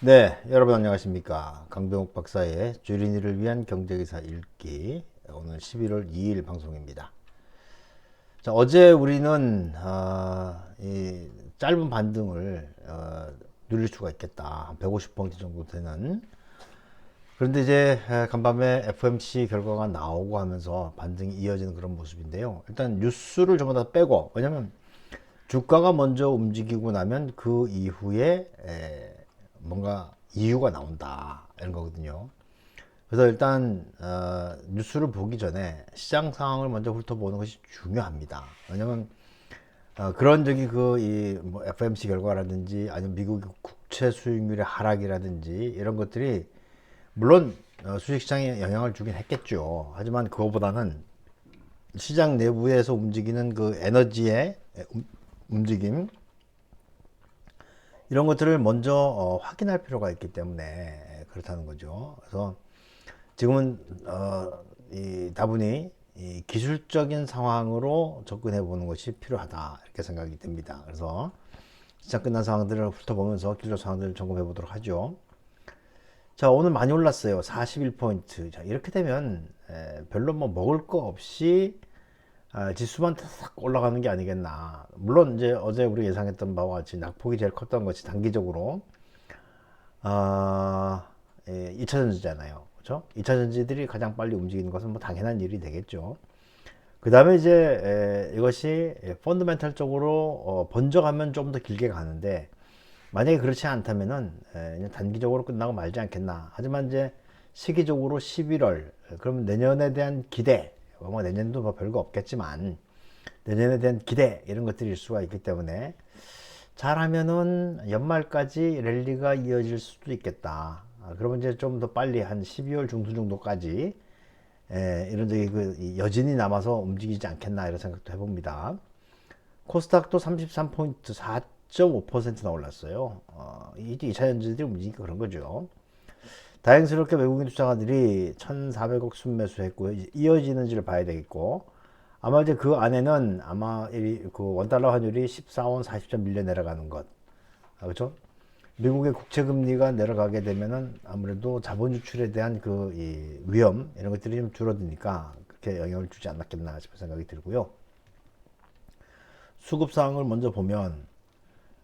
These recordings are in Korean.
네, 여러분 안녕하십니까. 강병욱 박사의 주린이를 위한 경제기사 읽기 오늘 11월 2일 방송입니다. 자, 어제 우리는 아, 이 짧은 반등을 어, 누릴 수가 있겠다. 150포인트 정도 되는. 그런데 이제 간밤에 FMC 결과가 나오고 하면서 반등이 이어지는 그런 모습인데요. 일단 뉴스를 전부 다 빼고 왜냐면 주가가 먼저 움직이고 나면 그 이후에 에, 뭔가 이유가 나온다 이런 거거든요. 그래서 일단 어, 뉴스를 보기 전에 시장 상황을 먼저 훑어보는 것이 중요합니다. 왜냐하면 어, 그런 적이 그이 뭐 FMC 결과라든지 아니면 미국 국채 수익률의 하락이라든지 이런 것들이 물론 어, 주식시장에 영향을 주긴 했겠죠. 하지만 그거보다는 시장 내부에서 움직이는 그 에너지의 움직임 이런 것들을 먼저 어, 확인할 필요가 있기 때문에 그렇다는 거죠. 그래서 지금은 어, 이 다분히 이 기술적인 상황으로 접근해 보는 것이 필요하다 이렇게 생각이 듭니다. 그래서 시장 끝난 상황들을 훑어보면서 기술 상황들을 점검해 보도록 하죠. 자 오늘 많이 올랐어요. 41포인트. 자 이렇게 되면 에, 별로 뭐 먹을 거 없이 아, 지수만 탁 올라가는 게 아니겠나. 물론 이제 어제 우리 예상했던 바와 같이 낙폭이 제일 컸던 것이 단기적으로 아, 예, 2차 전지잖아요. 그렇죠? 2차 전지들이 가장 빨리 움직이는 것은 뭐 당연한 일이 되겠죠. 그 다음에 이제 에, 이것이 펀드멘탈적으로 어, 번져가면 좀 더 길게 가는데 만약에 그렇지 않다면은 에, 단기적으로 끝나고 말지 않겠나. 하지만 이제 시기적으로 11월 그러면 내년에 대한 기대 뭐 내년도 뭐 별거 없겠지만 내년에 대한 기대 이런 것들일 수가 있기 때문에 잘하면은 연말까지 랠리가 이어질 수도 있겠다. 아, 그러면 이제 좀 더 빨리 한 12월 중순 정도까지 에, 이런 저기 그 여진이 남아서 움직이지 않겠나 이런 생각도 해봅니다. 코스닥도 33포인트 4.5%나 올랐어요. 어, 이제 2차 전지들이 움직이니까 그런 거죠. 다행스럽게 외국인 투자가들이 1,400억 순매수했고 이어지는지를 봐야 되겠고 아마 이제 그 안에는 아마 그 원달러 환율이 14원 40점 밀려 내려가는 것 아, 그렇죠? 미국의 국채 금리가 내려가게 되면은 아무래도 자본 유출에 대한 그 위험 이런 것들이 좀 줄어드니까 그렇게 영향을 주지 않았겠나 싶은 생각이 들고요. 수급 사항을 먼저 보면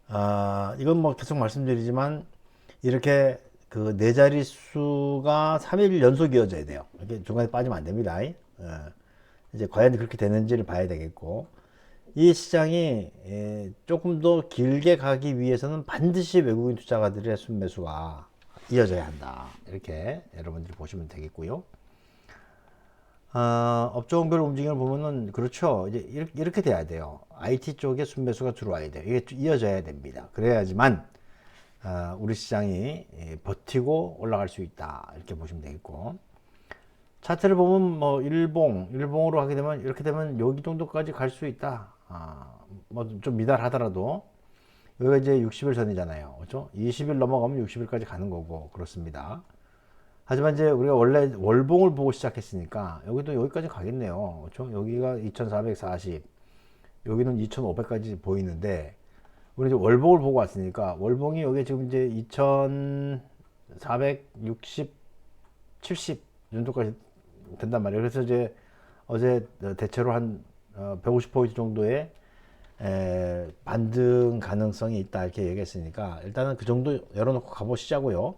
아 이건 뭐 계속 말씀드리지만 이렇게 그 네 자릿수가 3일 연속 이어져야 돼요. 이렇게 중간에 빠지면 안 됩니다. 예. 이제 과연 그렇게 되는지를 봐야 되겠고, 이 시장이 예, 조금 더 길게 가기 위해서는 반드시 외국인 투자가들의 순매수가 이어져야 한다. 이렇게 여러분들이 보시면 되겠고요. 어, 업종별 움직임을 보면은 그렇죠. 이제 이렇게, 이렇게 돼야 돼요. IT 쪽에 순매수가 들어와야 돼요. 이게 이어져야 됩니다. 그래야지만 어, 우리 시장이 예, 버티고 올라갈 수 있다. 이렇게 보시면 되겠고. 차트를 보면 뭐 일봉 일봉으로 하게 되면 이렇게 되면 여기 정도까지 갈 수 있다. 아, 뭐 좀 미달하더라도. 여기가 이제 60일 전이잖아요. 그렇죠? 20일 넘어가면 60일까지 가는 거고. 그렇습니다. 하지만 이제 우리가 원래 월봉을 보고 시작했으니까 여기도 여기까지 가겠네요. 그렇죠? 여기가 2440 여기는 2500까지 보이는데 우리 이제 월봉을 보고 왔으니까 월봉이 여기 지금 이제 2460, 70 정도까지 된단 말이에요. 그래서 이제 어제 대체로 한 150포인트 어, 정도의 에, 반등 가능성이 있다 이렇게 얘기했으니까 일단은 그 정도 열어놓고 가보시자고요.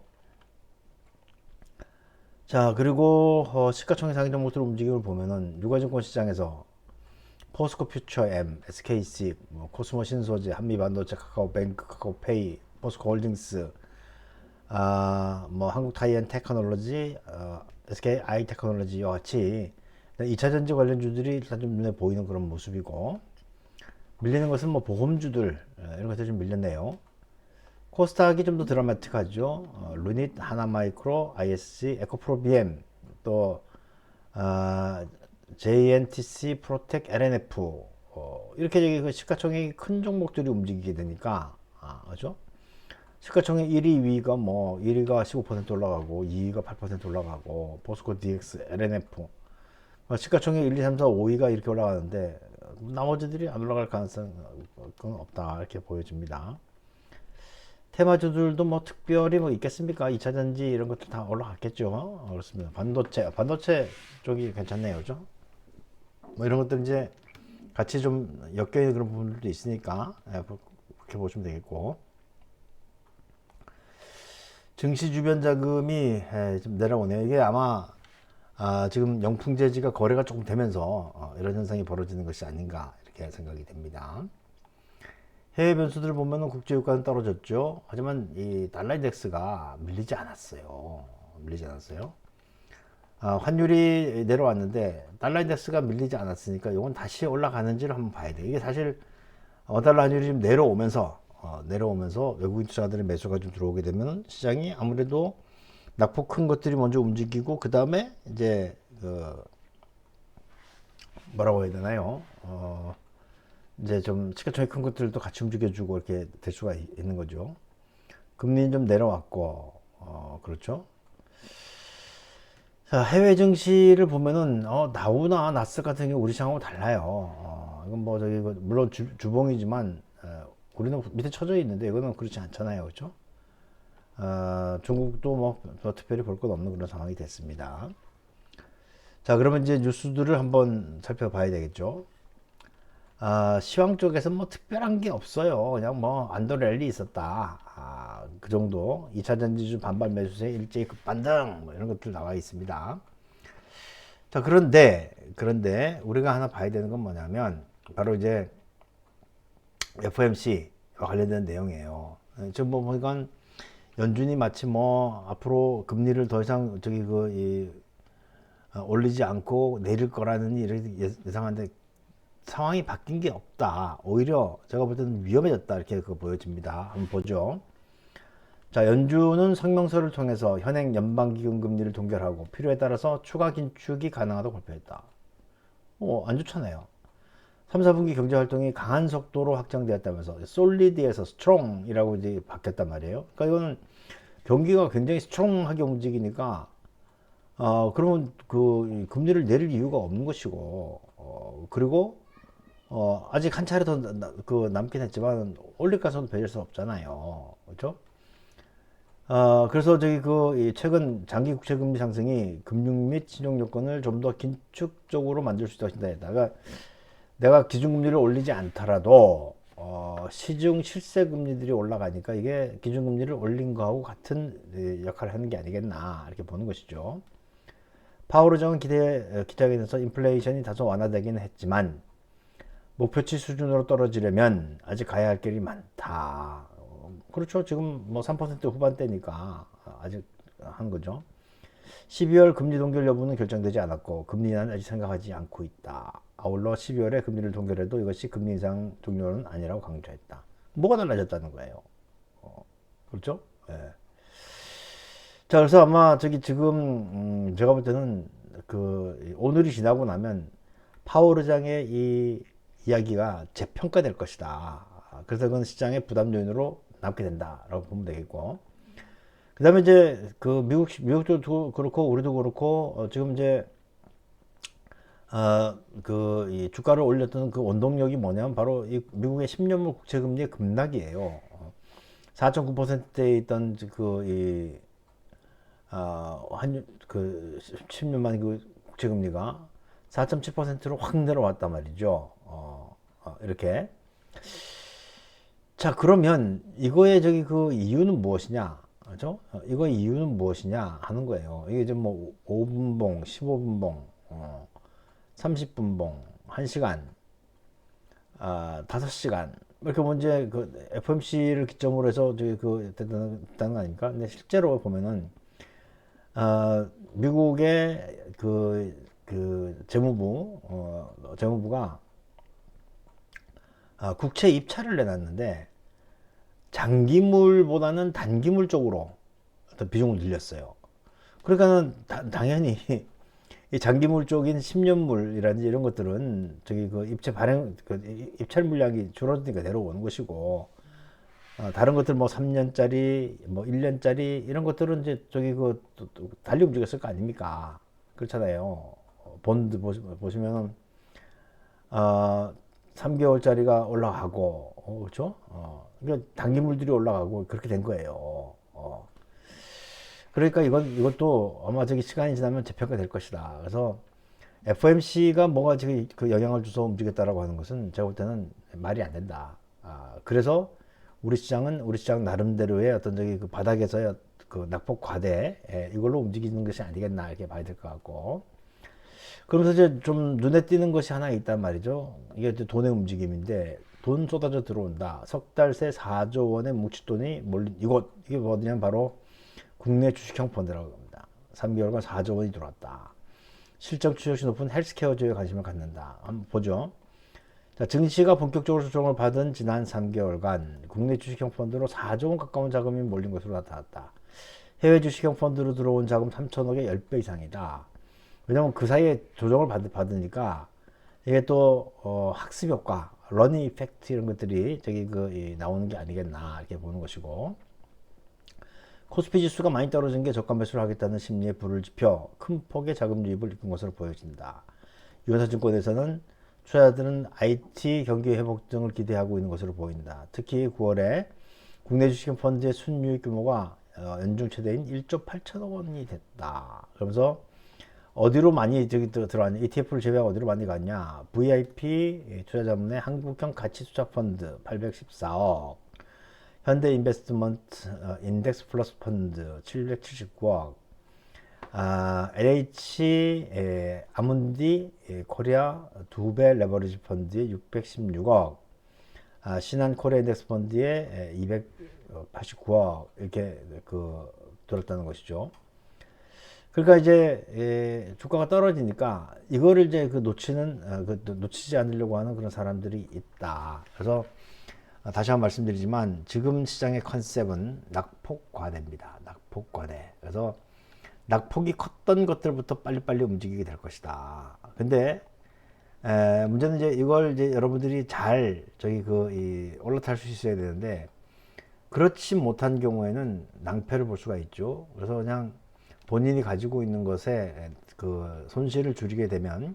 자 그리고 어, 시가총액 상위 종목들 움직임을 보면은 유가증권 시장에서 포스코 퓨처 M, SKC, 뭐 코스모 신소재, 한미 반도체, 카카오뱅크, 카카오페이, 포스코 홀딩스, 아, 뭐 한국 타이언 테크놀로지, 어, SK 아이 테크놀로지와 같이 2차 전지 관련주들이 일단 좀 눈에 보이는 그런 모습이고 밀리는 것은 뭐 보험주들 어, 이런 것들 좀 밀렸네요. 코스닥이 좀 더 드라마틱하죠. 어, 루닛, 하나마이크로, ISC, 에코프로 BM, 또 아, JNTC, 프로텍, LNF 어, 이렇게 그 시가총액이 큰 종목들이 움직이게 되니까 아, 그죠? 시가총액 1위, 2위가 뭐 1위가 15% 올라가고 2위가 8% 올라가고 보스코 DX, LNF 어, 시가총액 1, 2, 3, 4, 5위가 이렇게 올라가는데 나머지들이 안 올라갈 가능성은 없다 이렇게 보여집니다. 테마주들도 뭐 특별히 뭐 있겠습니까? 2차 전지 이런 것들 다 올라갔겠죠. 어, 그렇습니다. 반도체, 반도체 쪽이 괜찮네요. 그죠? 뭐 이런 것들 이제 같이 좀 엮여 있는 그런 부분들도 있으니까 예, 그렇게 보시면 되겠고. 증시 주변 자금이 예, 좀 내려오네요. 이게 아마 아, 지금 영풍재지가 거래가 조금 되면서 어, 이런 현상이 벌어지는 것이 아닌가 이렇게 생각이 됩니다. 해외 변수들을 보면은 국제유가는 떨어졌죠. 하지만 이 달러 인덱스가 밀리지 않았어요. 밀리지 않았어요. 아, 환율이 내려왔는데 달러 인덱스가 밀리지 않았으니까 이건 다시 올라가는지를 한번 봐야 돼요. 이게 사실 원달러 환율이 좀 내려오면서 어, 내려오면서 외국인 투자들의 매수가 좀 들어오게 되면 시장이 아무래도 낙폭 큰 것들이 먼저 움직이고 그 다음에 이제 그 뭐라고 해야 되나요? 어, 이제 좀 시가총액 큰 것들도 같이 움직여주고 이렇게 될 수가 있- 있는 거죠. 금리는 좀 내려왔고, 어, 그렇죠. 자, 해외 증시를 보면은, 어, 나우나 나스 같은 경우 우리 시장하고 달라요. 어, 이건 뭐 저기, 그 물론 주, 주봉이지만, 어, 우리는 밑에 쳐져 있는데 이거는 그렇지 않잖아요. 그렇죠? 어, 중국도 뭐, 뭐 특별히 볼 것 없는 그런 상황이 됐습니다. 자, 그러면 이제 뉴스들을 한번 살펴봐야 되겠죠. 아, 시황 쪽에서 뭐 특별한 게 없어요. 그냥 뭐 안도 랠리 있었다. 아, 그 정도. 2차 전지주 반발 매수세 일제히 급반등 뭐 이런 것들 나와 있습니다. 자, 그런데 그런데 우리가 하나 봐야 되는 건 뭐냐면 바로 이제 FOMC와 관련된 내용이에요. 예, 지금 뭐 보니까 연준이 마치 뭐 앞으로 금리를 더 이상 저기 그 이, 어, 올리지 않고 내릴 거라는 이런 예- 예상하는데 상황이 바뀐 게 없다. 오히려 제가 볼 때는 위험해졌다. 이렇게 그 보여집니다. 한번 보죠. 자, 연준은 성명서를 통해서 현행 연방기금 금리를 동결하고 필요에 따라서 추가 긴축이 가능하다고 발표했다. 어, 안 좋잖아요. 3, 4분기 경제 활동이 강한 속도로 확장되었다면서 솔리드에서 스트롱이라고 이제 바뀌었단 말이에요. 그러니까 이거는 경기가 굉장히 스트롱하게 움직이니까 어, 그러면 그 금리를 내릴 이유가 없는 것이고 어, 그리고 어, 아직 한 차례 더 나- 그 남긴 했지만 올릴 가서는 별수 없잖아요. 그렇죠? 어, 그래서 저기 그이 최근 장기 국채 금리 상승이 금융 및 신용 요건을 좀 더 긴축적으로 만들 수 있다 했다. 그러니까 내가 기준금리를 올리지 않더라도 어, 시중 실세 금리들이 올라가니까 이게 기준금리를 올린 거하고 같은 에, 역할을 하는 게 아니겠나 이렇게 보는 것이죠. 파월 의장은 기대 기자회견에서 인플레이션이 다소 완화되기는 했지만 목표치 수준으로 떨어지려면 아직 가야 할 길이 많다. 어, 그렇죠. 지금 뭐 3% 후반대니까 아직 한 거죠. 12월 금리 동결 여부는 결정되지 않았고 금리 인하는 아직 생각하지 않고 있다. 아울러 12월에 금리를 동결해도 이것이 금리 인상 종료는 아니라고 강조했다. 뭐가 달라졌다는 거예요. 어, 그렇죠? 예. 자, 그래서 아마 저기 지금 음, 제가 볼 때는 그 오늘이 지나고 나면 파월 의장의 이 이야기가 재평가될 것이다. 그래서 그건 시장의 부담 요인으로 남게 된다라고 보면 되겠고. 그 다음에 이제 그 미국, 미국도 그렇고 우리도 그렇고 어 지금 이제 어, 그, 이 주가를 올렸던 그 원동력이 뭐냐면 바로 이 미국의 10년물 국채 금리의 급락이에요. 어, 4.9%대에 있던 그, 이, 어, 한, 그, 10년만 그 국채 금리가 4.7%로 확 내려왔단 말이죠. 어, 어, 이렇게. 자, 그러면 이거의 저기 그 이유는 무엇이냐? 그죠? 어, 이거 이유는 무엇이냐 하는 거예요. 이게 좀뭐 5분봉, 15분봉, 어, 30분봉, 1시간, 아, 5시간. 이렇게 문제 그 FOMC를 기점으로 해서 저기 그 됐다는 거 아닙니까? 근데 실제로 보면은 어, 미국의 그, 그 재무부, 어, 재무부가 아, 국채 입찰을 내놨는데 장기물보다는 단기물 쪽으로 어떤 비중을 늘렸어요. 그러니까는 다- 당연히 이 장기물 쪽인 10년물이라든지 이런 것들은 저기 그 입찰 발행 그 이- 입찰 물량이 줄어드니까 내려오는 것이고 어, 다른 것들 뭐 3년짜리 뭐 1년짜리 이런 것들은 이제 저기 그 또- 또 달리 움직였을 거 아닙니까? 그렇잖아요. 어, 본드 보시, 보시면은 어 3개월짜리가 올라가고, 어, 그렇죠? 어, 그러니까 단기물들이 올라가고 그렇게 된 거예요. 어. 그러니까 이건 이것도 아마 저기 시간이 지나면 재평가 될 것이다. 그래서 FOMC가 뭐가 지금 그 영향을 줘서 움직였다라고 하는 것은 제가 볼 때는 말이 안 된다. 아, 그래서 우리 시장은 우리 시장 나름대로의 어떤 저기 그 바닥에서의 그 낙폭 과대 예, 이걸로 움직이는 것이 아니겠나 이렇게 봐야 될 것 같고 그러면서 이제 좀 눈에 띄는 것이 하나 있단 말이죠. 이게 이제 돈의 움직임인데 돈 쏟아져 들어온다. 석 달 새 4조 원의 뭉칫돈이 몰린 이곳 이게 뭐냐면 바로 국내 주식형 펀드라고 합니다. 3개월간 4조 원이 들어왔다. 실적 추적시 높은 헬스케어주에 관심을 갖는다. 한번 보죠. 자, 증시가 본격적으로 조정을 받은 지난 3개월간 국내 주식형 펀드로 4조 원 가까운 자금이 몰린 것으로 나타났다. 해외 주식형 펀드로 들어온 자금 3천억의 10배 이상이다. 왜냐면 그 사이에 조정을 받, 받으니까 이게 또 어, 학습 효과, 러닝 이펙트 이런 것들이 저기 그 이, 나오는 게 아니겠나 이렇게 보는 것이고 코스피 지수가 많이 떨어진 게 저가 매수를 하겠다는 심리에 불을 지펴 큰 폭의 자금 유입을 이끈 것으로 보여진다. 유한사증권에서는 투자자들은 IT 경기 회복 등을 기대하고 있는 것으로 보인다. 특히 9월에 국내 주식 펀드의 순유입 규모가 어, 연중 최대인 1조 8천억 원이 됐다. 그러면서 어디로 많이 저기 들- 들어왔냐? ETF를 제외하고 어디로 많이 갔냐? VIP 투자자문의 한국형 가치투자 펀드 814억, 현대 인베스트먼트 어, 인덱스 플러스 펀드 779억, 아, LH 에, 아문디 에, 코리아 두배 레버리지 펀드에 616억, 아, 신한 코리아 인덱스 펀드에 289억 이렇게 그 들었다는 것이죠. 그러니까 이제 에, 주가가 떨어지니까 이거를 이제 그 놓치는 어, 그 놓치지 않으려고 하는 그런 사람들이 있다. 그래서 아, 다시 한번 말씀드리지만 지금 시장의 컨셉은 낙폭 과대입니다. 낙폭 과대. 그래서 낙폭이 컸던 것들부터 빨리빨리 움직이게 될 것이다. 근데 에, 문제는 이제 이걸 이제 여러분들이 잘 저기 그 이, 올라탈 수 있어야 되는데 그렇지 못한 경우에는 낭패를 볼 수가 있죠. 그래서 그냥 본인이 가지고 있는 것에 그 손실을 줄이게 되면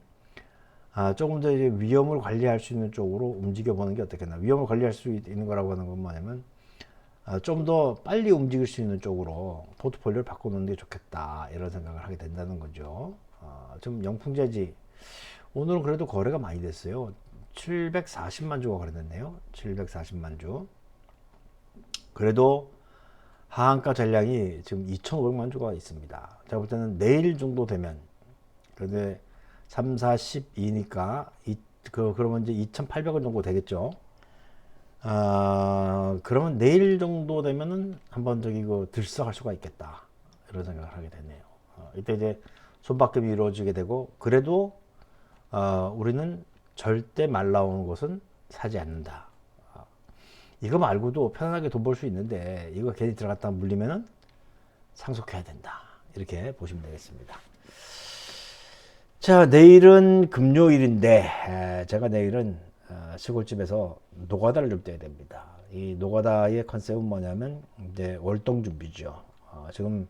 아, 조금 더 이제 위험을 관리할 수 있는 쪽으로 움직여 보는 게 어떻겠나. 위험을 관리할 수 있- 있는 거라고 하는 건 뭐냐면 아, 좀 더 빨리 움직일 수 있는 쪽으로 포트폴리오를 바꿔놓는 게 좋겠다. 이런 생각을 하게 된다는 거죠. 아, 좀 영풍재지. 오늘은 그래도 거래가 많이 됐어요. 740만 주가 거래됐네요. 740만 주. 그래도 하한가 전량이 지금 2,500만 주가 있습니다. 제가 볼 때는 내일 정도 되면, 그런데 3, 4, 12니까, 이, 그, 그러면 이제 2,800원 정도 되겠죠. 아, 그러면 내일 정도 되면은 한번 저기 그 들썩할 수가 있겠다. 이런 생각을 하게 되네요. 어, 이때 이제 손바뀜이 이루어지게 되고, 그래도, 어, 우리는 절대 말 나오는 것은 사지 않는다. 어, 이거 말고도 편안하게 돈 벌 수 있는데, 이거 괜히 들어갔다 물리면은 상속해야 된다. 이렇게 보시면 되겠습니다. 자, 내일은 금요일인데, 에, 제가 내일은 어, 시골집에서 노가다를 좀 떼야 됩니다. 이 노가다의 컨셉은 뭐냐면, 이제 월동 준비죠. 어, 지금,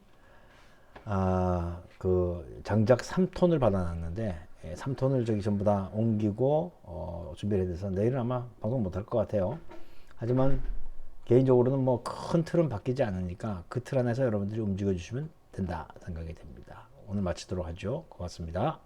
아, 그, 장작 3톤을 받아놨는데, 예, 3톤을 저기 전부 다 옮기고, 어, 준비를 해서 내일은 아마 방송 못할 것 같아요. 하지만, 개인적으로는 뭐 큰 틀은 바뀌지 않으니까 그 틀 안에서 여러분들이 움직여 주시면 된다 생각이 됩니다. 오늘 마치도록 하죠. 고맙습니다.